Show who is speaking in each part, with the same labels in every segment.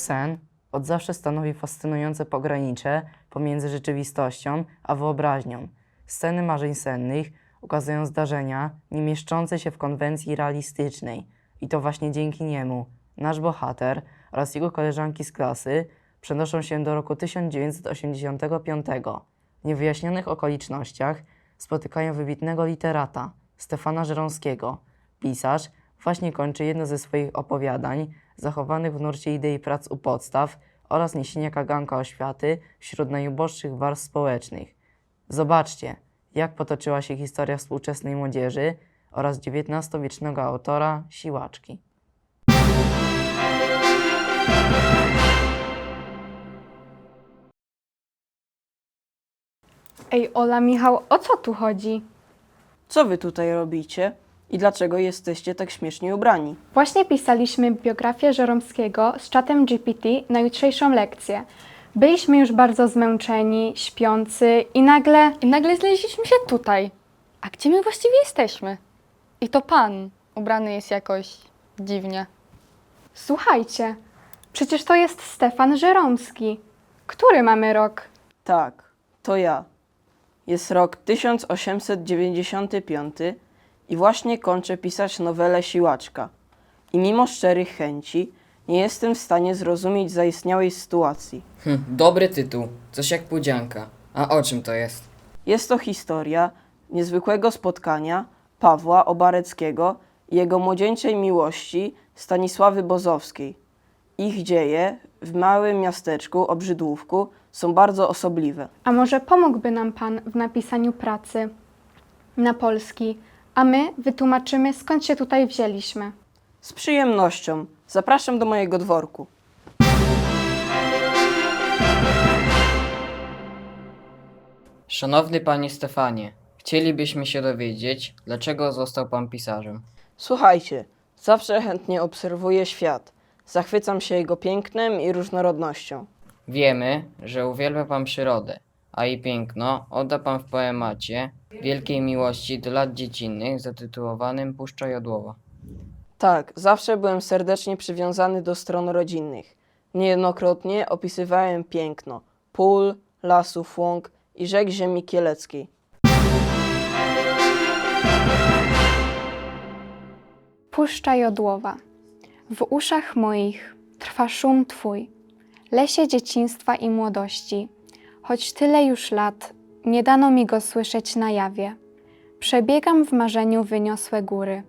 Speaker 1: Sen od zawsze stanowi fascynujące pogranicze pomiędzy rzeczywistością a wyobraźnią. Sceny marzeń sennych ukazują zdarzenia nie mieszczące się w konwencji realistycznej i to właśnie dzięki niemu nasz bohater oraz jego koleżanki z klasy przenoszą się do roku 1985. W niewyjaśnionych okolicznościach spotykają wybitnego literata Stefana Żeromskiego. Pisarz właśnie kończy jedno ze swoich opowiadań zachowanych w nurcie idei prac u podstaw oraz niesienia kaganka oświaty wśród najuboższych warstw społecznych. Zobaczcie, jak potoczyła się historia współczesnej młodzieży oraz XIX-wiecznego autora Siłaczki.
Speaker 2: Ej, Ola, Michał, o co tu chodzi?
Speaker 3: Co wy tutaj robicie i dlaczego jesteście tak śmiesznie ubrani?
Speaker 2: Właśnie pisaliśmy biografię Żeromskiego z czatem GPT na jutrzejszą lekcję. Byliśmy już bardzo zmęczeni, śpiący i nagle...
Speaker 4: I nagle znaleźliśmy się tutaj. A gdzie my właściwie jesteśmy? I to pan ubrany jest jakoś dziwnie.
Speaker 2: Słuchajcie, przecież to jest Stefan Żeromski. Który mamy rok?
Speaker 3: Tak, to ja. Jest rok 1895 i właśnie kończę pisać nowelę Siłaczka. I mimo szczerych chęci nie jestem w stanie zrozumieć zaistniałej sytuacji.
Speaker 5: Hm, dobry tytuł, coś jak pudzianka. A o czym to jest?
Speaker 3: Jest to historia niezwykłego spotkania Pawła Obareckiego i jego młodzieńczej miłości Stanisławy Bozowskiej. Ich dzieje w małym miasteczku Obrzydłówku są bardzo osobliwe.
Speaker 2: A może pomógłby nam pan w napisaniu pracy na polski, a my wytłumaczymy skąd się tutaj wzięliśmy.
Speaker 3: Z przyjemnością zapraszam do mojego dworku.
Speaker 5: Szanowny panie Stefanie, chcielibyśmy się dowiedzieć, dlaczego został pan pisarzem.
Speaker 3: Słuchajcie, zawsze chętnie obserwuję świat. Zachwycam się jego pięknem i różnorodnością.
Speaker 5: Wiemy, że uwielbia pan przyrodę, a jej piękno odda pan w poemacie Wielkiej Miłości do lat dziecinnych zatytułowanym Puszcza Jodłowa.
Speaker 3: Tak, zawsze byłem serdecznie przywiązany do stron rodzinnych. Niejednokrotnie opisywałem piękno pól, lasów, łąk i rzek ziemi kieleckiej.
Speaker 2: Puszcza jodłowa. W uszach moich trwa szum Twój, lesie dzieciństwa i młodości. Choć tyle już lat, nie dano mi go słyszeć na jawie. Przebiegam w marzeniu wyniosłe góry.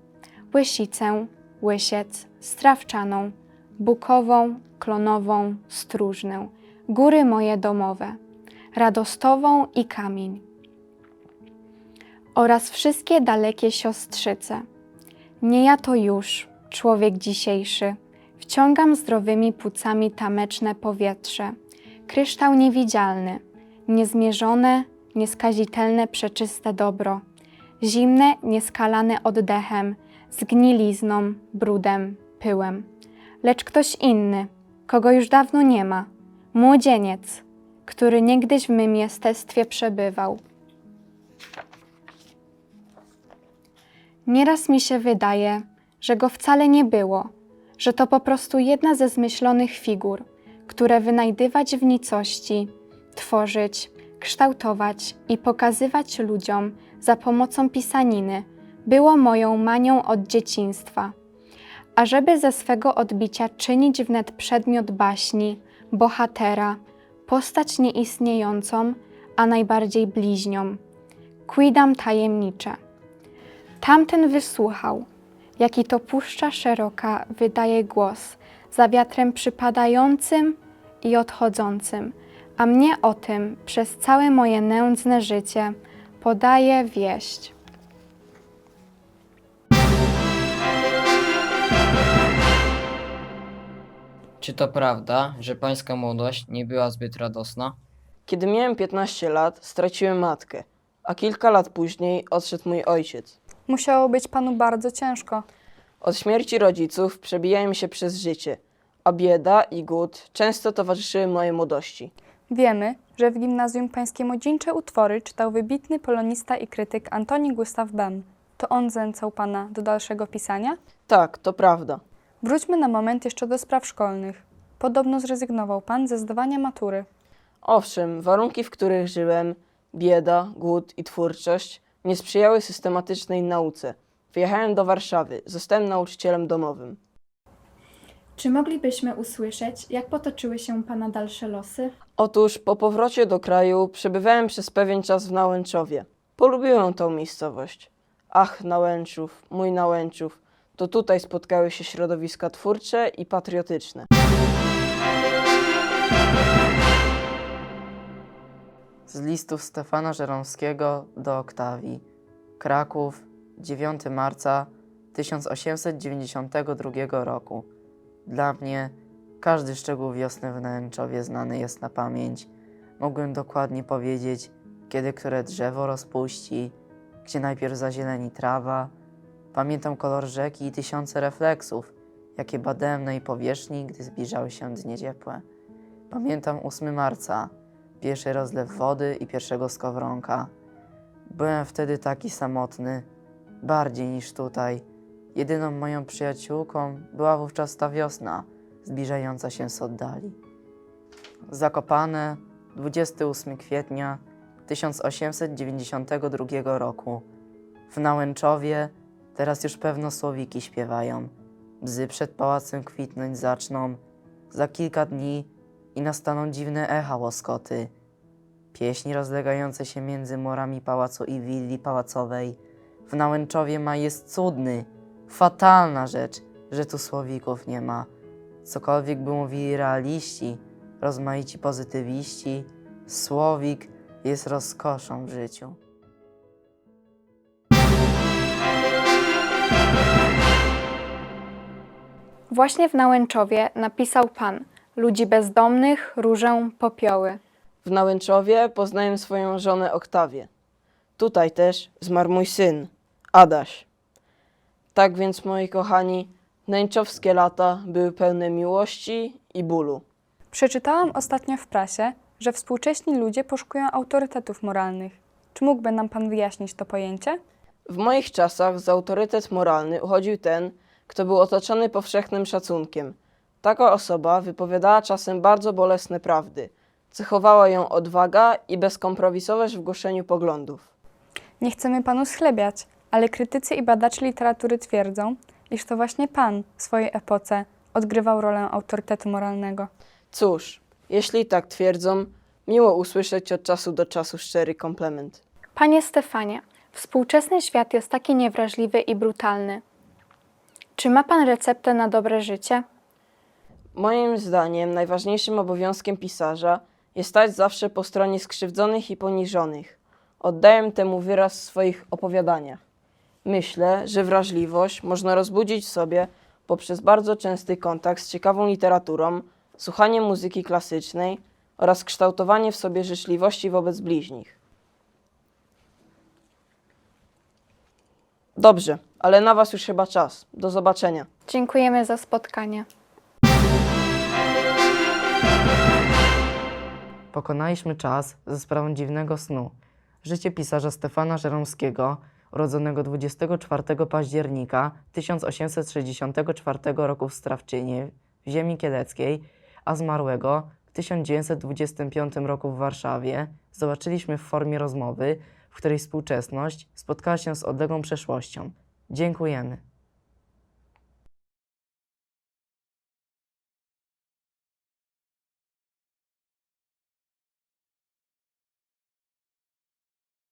Speaker 2: Łysicę, Łysiec, Strawczaną, Bukową, Klonową, Stróżnę, góry moje domowe, Radostową i Kamień. Oraz wszystkie dalekie siostrzyce. Nie ja to już, człowiek dzisiejszy. Wciągam zdrowymi płucami tameczne powietrze. Kryształ niewidzialny, niezmierzone, nieskazitelne przeczyste dobro. Zimne, nieskalane oddechem, zgnilizną, brudem, pyłem. Lecz ktoś inny, kogo już dawno nie ma. Młodzieniec, który niegdyś w mym jestestwie przebywał. Nieraz mi się wydaje, że go wcale nie było, że to po prostu jedna ze zmyślonych figur, które wynajdywać w nicości, tworzyć, kształtować i pokazywać ludziom za pomocą pisaniny było moją manią od dzieciństwa. A żeby ze swego odbicia czynić wnet przedmiot baśni, bohatera, postać nieistniejącą, a najbardziej bliźnią. Quidam tajemnicze. Tamten wysłuchał, jaki to puszcza szeroka wydaje głos za wiatrem przypadającym i odchodzącym, a mnie o tym przez całe moje nędzne życie podaje wieść.
Speaker 5: Czy to prawda, że pańska młodość nie była zbyt radosna?
Speaker 3: Kiedy miałem 15 lat, straciłem matkę, a kilka lat później odszedł mój ojciec.
Speaker 6: Musiało być panu bardzo ciężko.
Speaker 3: Od śmierci rodziców przebijałem się przez życie, a bieda i głód często towarzyszyły mojej młodości.
Speaker 6: Wiemy, że w gimnazjum pańskie młodzieńcze utwory czytał wybitny polonista i krytyk Antoni Gustaw Bem. To on zęcał pana do dalszego pisania?
Speaker 3: Tak, to prawda.
Speaker 6: Wróćmy na moment jeszcze do spraw szkolnych. Podobno zrezygnował pan ze zdawania matury.
Speaker 3: Owszem, warunki, w których żyłem, bieda, głód i twórczość nie sprzyjały systematycznej nauce. Wyjechałem do Warszawy, zostałem nauczycielem domowym.
Speaker 2: Czy moglibyśmy usłyszeć, jak potoczyły się Pana dalsze losy?
Speaker 3: Otóż po powrocie do kraju przebywałem przez pewien czas w Nałęczowie. Polubiłem tą miejscowość. Ach, Nałęczów, mój Nałęczów, to tutaj spotkały się środowiska twórcze i patriotyczne.
Speaker 1: Z listów Stefana Żeromskiego do Oktawii. Kraków, 9 marca 1892 roku. Dla mnie każdy szczegół wiosny w Nęczowie znany jest na pamięć. Mogłem dokładnie powiedzieć, kiedy które drzewo rozpuści, gdzie najpierw zazieleni trawa. Pamiętam kolor rzeki i tysiące refleksów, jakie badałem na jej powierzchni, gdy zbliżały się dnie ciepłe. Pamiętam 8 marca, pierwszy rozlew wody i pierwszego skowronka. Byłem wtedy taki samotny, bardziej niż tutaj. Jedyną moją przyjaciółką była wówczas ta wiosna, zbliżająca się z oddali. Zakopane 28 kwietnia 1892 roku. W Nałęczowie teraz już pewno słowiki śpiewają. Bzy przed pałacem kwitnąć zaczną. Za kilka dni i nastaną dziwne echa łoskoty. Pieśni rozlegające się między murami pałacu i willi pałacowej. W Nałęczowie ma jest cudny, fatalna rzecz, że tu słowików nie ma. Cokolwiek by mówili realiści, rozmaici pozytywiści, słowik jest rozkoszą w życiu.
Speaker 2: Właśnie w Nałęczowie napisał Pan ludzi bezdomnych, różę, popioły.
Speaker 3: W Nałęczowie poznałem swoją żonę Oktawię. Tutaj też zmarł mój syn, Adaś. Tak więc, moi kochani, nęczowskie lata były pełne miłości i bólu.
Speaker 6: Przeczytałam ostatnio w prasie, że współcześni ludzie poszukują autorytetów moralnych. Czy mógłby nam pan wyjaśnić to pojęcie?
Speaker 3: W moich czasach za autorytet moralny uchodził ten, kto był otoczony powszechnym szacunkiem. Taka osoba wypowiadała czasem bardzo bolesne prawdy. Cechowała ją odwaga i bezkompromisowość w głoszeniu poglądów.
Speaker 6: Nie chcemy panu schlebiać, ale krytycy i badacze literatury twierdzą, iż to właśnie pan w swojej epoce odgrywał rolę autorytetu moralnego.
Speaker 3: Cóż, jeśli tak twierdzą, miło usłyszeć od czasu do czasu szczery komplement.
Speaker 2: Panie Stefanie, współczesny świat jest taki niewrażliwy i brutalny. Czy ma Pan receptę na dobre życie?
Speaker 3: Moim zdaniem najważniejszym obowiązkiem pisarza jest stać zawsze po stronie skrzywdzonych i poniżonych. Oddaję temu wyraz w swoich opowiadaniach. Myślę, że wrażliwość można rozbudzić w sobie poprzez bardzo częsty kontakt z ciekawą literaturą, słuchanie muzyki klasycznej oraz kształtowanie w sobie życzliwości wobec bliźnich. Dobrze, ale na Was już chyba czas. Do zobaczenia.
Speaker 2: Dziękujemy za spotkanie.
Speaker 1: Pokonaliśmy czas ze sprawą dziwnego snu. Życie pisarza Stefana Żeromskiego, urodzonego 24 października 1864 roku w Strawczynie, w ziemi kieleckiej, a zmarłego w 1925 roku w Warszawie, zobaczyliśmy w formie rozmowy, w której współczesność spotkała się z odległą przeszłością. Dziękujemy.